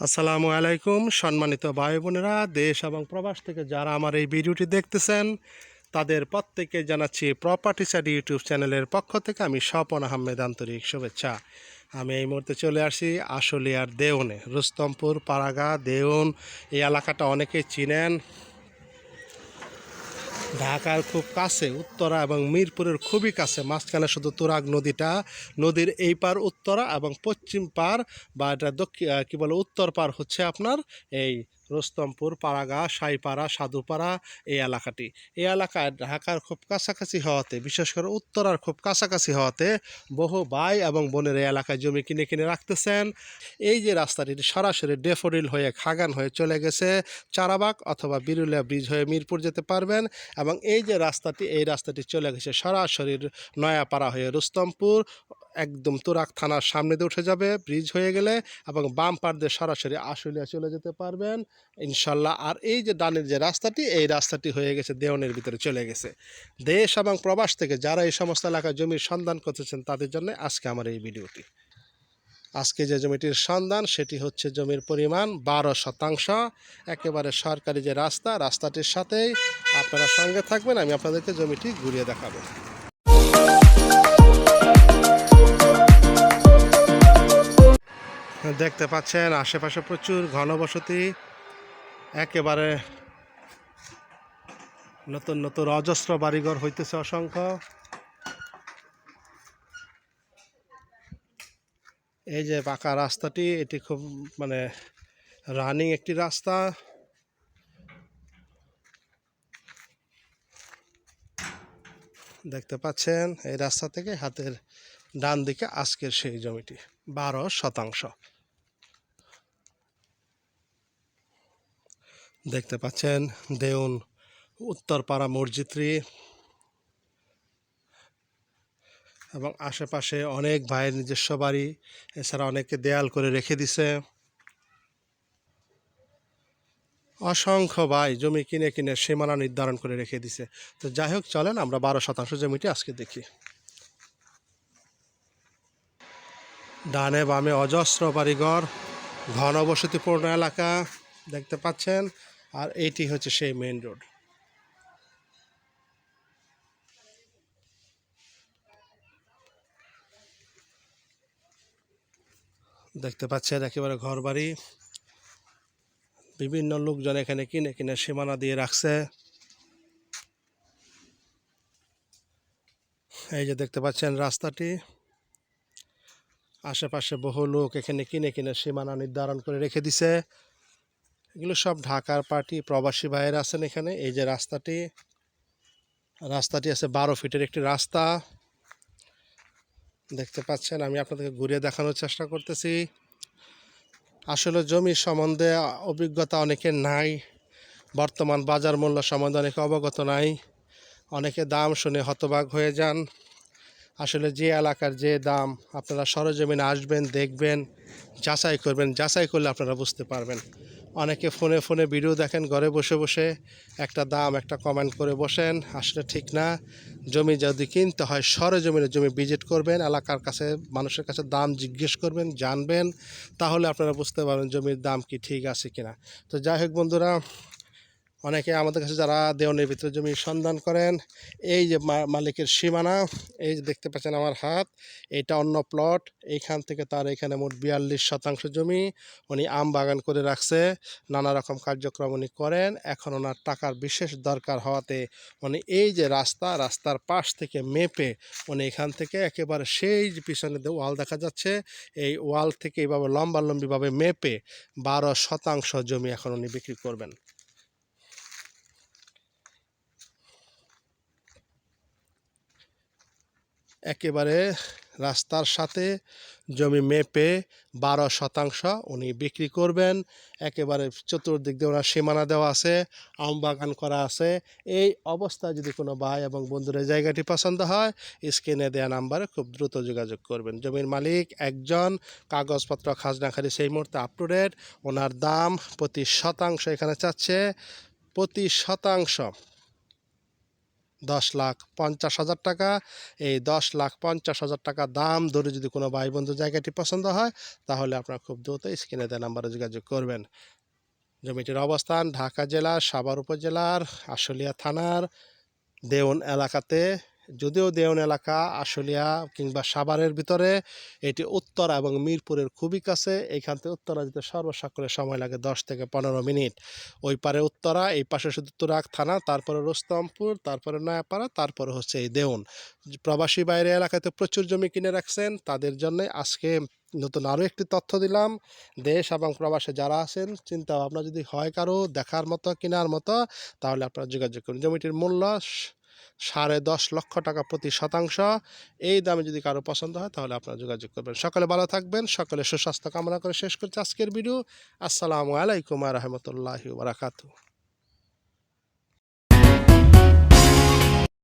আসসালামু আলাইকুম, সম্মানিত ভাই বোনেরা দেশ এবং প্রবাস থেকে যারা আমার এই ভিডিওটি দেখতেছেন, তাদের প্রত্যেককে জানাচ্ছি প্রপার্টি সাইড ইউটিউব চ্যানেলের পক্ষ থেকে আমি স্বপন আহমেদ আন্তরিক শুভেচ্ছা। আমি এই মুহূর্তে চলে আসি আশুলিয়ার দেওনে রুস্তমপুর পাড়াগা দেওন এই এলাকাটা অনেকেই চিনেন। ঢাকার খুব কাছে, উত্তরা এবং মিরপুরের খুবই কাছে, মাঝখানে শুধু তুরাগ নদীটা, নদীর এই পার উত্তরা এবং পশ্চিম পার বা এটা দক্ষিণ কী বলে, উত্তর পার হচ্ছে আপনার এই রোস্তমপুর, পাড়াগা, সাইপাড়া, সাধুপাড়া এই এলাকাটি। এই এলাকায় ঢাকার খুব কাছাকাছি হওয়াতে, বিশেষ করে উত্তরার খুব কাছাকাছি হওয়াতে বহু ভাই এবং বোনের এই এলাকায় জমি কিনে কিনে রাখতেছেন। এই যে রাস্তাটি সরাসরি ডেফোডিল হয়ে খাগান হয়ে চলে গেছে। চারাবাগ অথবা বিরুলিয়া ব্রিজ হয়ে মিরপুর যেতে পারবেন এবং এই যে রাস্তাটি, এই রাস্তাটি চলে গেছে সরাসরি নয়াপাড়া হয়ে রুস্তমপুর। একদম তুরাক থানার সামনে দিয়ে উঠে যাবে ব্রিজ হয়ে গেলে এবং বাম পার দিয়ে সরাসরি আশুলিয়া চলে যেতে পারবেন। ইনশাল্লাহ, আর এই যে ডানের যে রাস্তাটি, এই রাস্তাটি হয়ে গেছে দেওয়ানের ভিতরে চলে গেছে। দেশ এবং প্রবাস থেকে যারা এই সমস্ত এলাকায় জমির সন্ধান করতেছেন, তাদের জন্য আজকে আমার এই ভিডিওটি। আজকে যে জমিটির সন্ধান, সেটি হচ্ছে জমির পরিমাণ বারো শতাংশ। একেবারে সরকারি যে রাস্তা, রাস্তাটির সাথেই আপনারা সঙ্গে থাকবেন, আমি আপনাদেরকে জমিটি ঘুরিয়ে দেখাবো। দেখতে পাচ্ছেন, আশেপাশে প্রচুর ঘনবসতি, একেবারে নতুন নতুন অজস্র বাড়িঘর হইতেছে অসংখ্য। এই যে পাকা রাস্তাটি, এটি খুব মানে রানিং একটি রাস্তা। দেখতে পাচ্ছেন, এই রাস্তা থেকে হাতের ডান দিকে আজকের সেই জমিটি, বারো শতাংশ। দেখতে পাচ্ছেন, দেউন উত্তরপাড়া মসজিদটি এবং আশেপাশে অনেক ভাইয়ের নিজস্ব বাড়ি, এছাড়া অনেকে দেয়াল করে রেখে দিছে। অসংখ্য ভাই জমি কিনে কিনে সীমানা নির্ধারণ করে রেখে দিছে। তো যাই হোক, চলেন আমরা বারো শতাংশ জমিটি আজকে দেখি। ডানে বামে অজস্র বাড়িঘর, ঘনবসতিপূর্ণ এলাকা, দেখতে পাচ্ছেন আর এইটি হচ্ছে সেই মেইন রোড দেখতে পাচ্ছেন একেবারে ঘর বাড়ি। বিভিন্ন লোকজন এখানে কিনে কিনে সীমানা দিয়ে রাখছে। এই যে দেখতে পাচ্ছেন রাস্তাটি। আশেপাশে বহু লোক এখানে কিনে কিনে সীমানা নির্ধারণ করে রেখে দিছে। এগুলো সব ঢাকার পার্টি, প্রবাসী ভাইয়ের আছেন এখানে। এই যে রাস্তাটি রাস্তাটি আছে বারো ফিটের একটি রাস্তা। দেখতে পাচ্ছেন, আমি আপনাদেরকে ঘুরিয়ে দেখানোর চেষ্টা করতেছি। আসলে জমি সম্বন্ধে অভিজ্ঞতা অনেকের নাই, বর্তমান বাজার মূল্য সম্বন্ধে অনেকে অবগত নাই। অনেকে দাম শুনে হতবাক হয়ে যান। আসলে যে এলাকার যে দাম, আপনারা সরজমিনে আসবেন, দেখবেন, যাচাই করবেন। যাচাই করলে আপনারা বুঝতে পারবেন। অনেকে ফোনে ফোনে ভিডিও দেখেন, ঘরে বসে বসে একটা দাম, একটা কমেন্ট করে বসেন, আসলে ঠিক না। জমি যদি কিনতে হয়, সরজমিনে জমি ভিজিট করবেন, এলাকার কাছে, মানুষের কাছে দাম জিজ্ঞেস করবেন, জানবেন, তাহলে আপনারা বুঝতে পারবেন জমির দাম কি ঠিক আছে কিনা। তো যাই হোক বন্ধুরা অনেকে আমাদের কাছে যারা দেওয়ানের ভিতরে জমির সন্ধান করেন, এই যে মালিকের সীমানা, এই যে দেখতে পাচ্ছেন আমার হাত, এটা অন্য প্লট এইখান থেকে তার এখানে মোট বিয়াল্লিশ শতাংশ জমি উনি আম বাগান করে রাখছে, নানা রকম কার্যক্রম উনি করেন, এখন ওনার টাকার বিশেষ দরকার হওয়াতে উনি এই যে রাস্তা, রাস্তার পাশ থেকে মেপে উনি এখান থেকে একেবারে সেই যে পিছনে ওয়াল দেখা যাচ্ছে, এই ওয়াল থেকে এইভাবে লম্বালম্বিভাবে মেপে বারো শতাংশ জমি এখন উনি বিক্রি করবেন। একেবারে রাস্তার সাথে জমি মেপে বারো শতাংশ উনি বিক্রি করবেন। একেবারে চতুর্দিক দিয়ে ওনার সীমানা দেওয়া আছে, আম বাগান করা আছে। এই অবস্থায় যদি কোনো ভাই এবং বন্ধুর জায়গাটি পছন্দ হয়, স্ক্রিনে দেওয়া নাম্বারে খুব দ্রুত যোগাযোগ করবেন। জমির মালিক একজন, কাগজপত্র খাজনাখারি সেই মুহূর্তে আপ টু ডেট ওনার দাম প্রতি শতাংশ এখানে চাচ্ছে, প্রতি শতাংশ দশ লাখ পঞ্চাশ হাজার টাকা। এই দশ লাখ পঞ্চাশ হাজার টাকা দাম ধরে যদি কোনো ভাই বন্ধু জায়গাটি পছন্দ হয়, তাহলে আপনার খুব দ্রুত স্ক্রিনে দেওয়া নাম্বারে যোগাযোগ করবেন। জমিটির অবস্থান ঢাকা জেলার সাভার উপজেলার আশুলিয়া থানার দেউন এলাকাতে যদিও দেওন এলাকা, আশুলিয়া কিংবা সাভারের ভিতরে এটি উত্তরা এবং মিরপুরের খুবই কাছে এইখান থেকে উত্তরা যেতে সর্বসাকরে সময় লাগে দশ থেকে পনেরো মিনিট। ওই পারে উত্তরা, এই পাশে শুধু তুরাক থানা, তারপরে রোস্তমপুর, তারপরে নয়াপাড়া, তারপরে হচ্ছে এই দেওন প্রবাসী বাইরে এলাকাতে প্রচুর জমি কিনে রাখছেন, তাদের জন্য আজকে নতুন আরও একটি তথ্য দিলাম। দেশ এবং প্রবাসে যারা আছেন চিন্তা ভাবনা যদি হয় কারও দেখার মতো, কেনার মতো, তাহলে আপনারা যোগাযোগ করুন। জমিটির মূল্য সাড়ে দশ লক্ষ টাকা প্রতি শতাংশ। এই দামে যদি কারও পছন্দ হয়, তাহলে আপনারা যোগাযোগ করবেন। সকলে ভালো থাকবেন, সকলে সুস্বাস্থ্য কামনা করে শেষ করছি আজকের ভিডিও আসসালামু আলাইকুম রহমতুল্লাহি বারাকাতু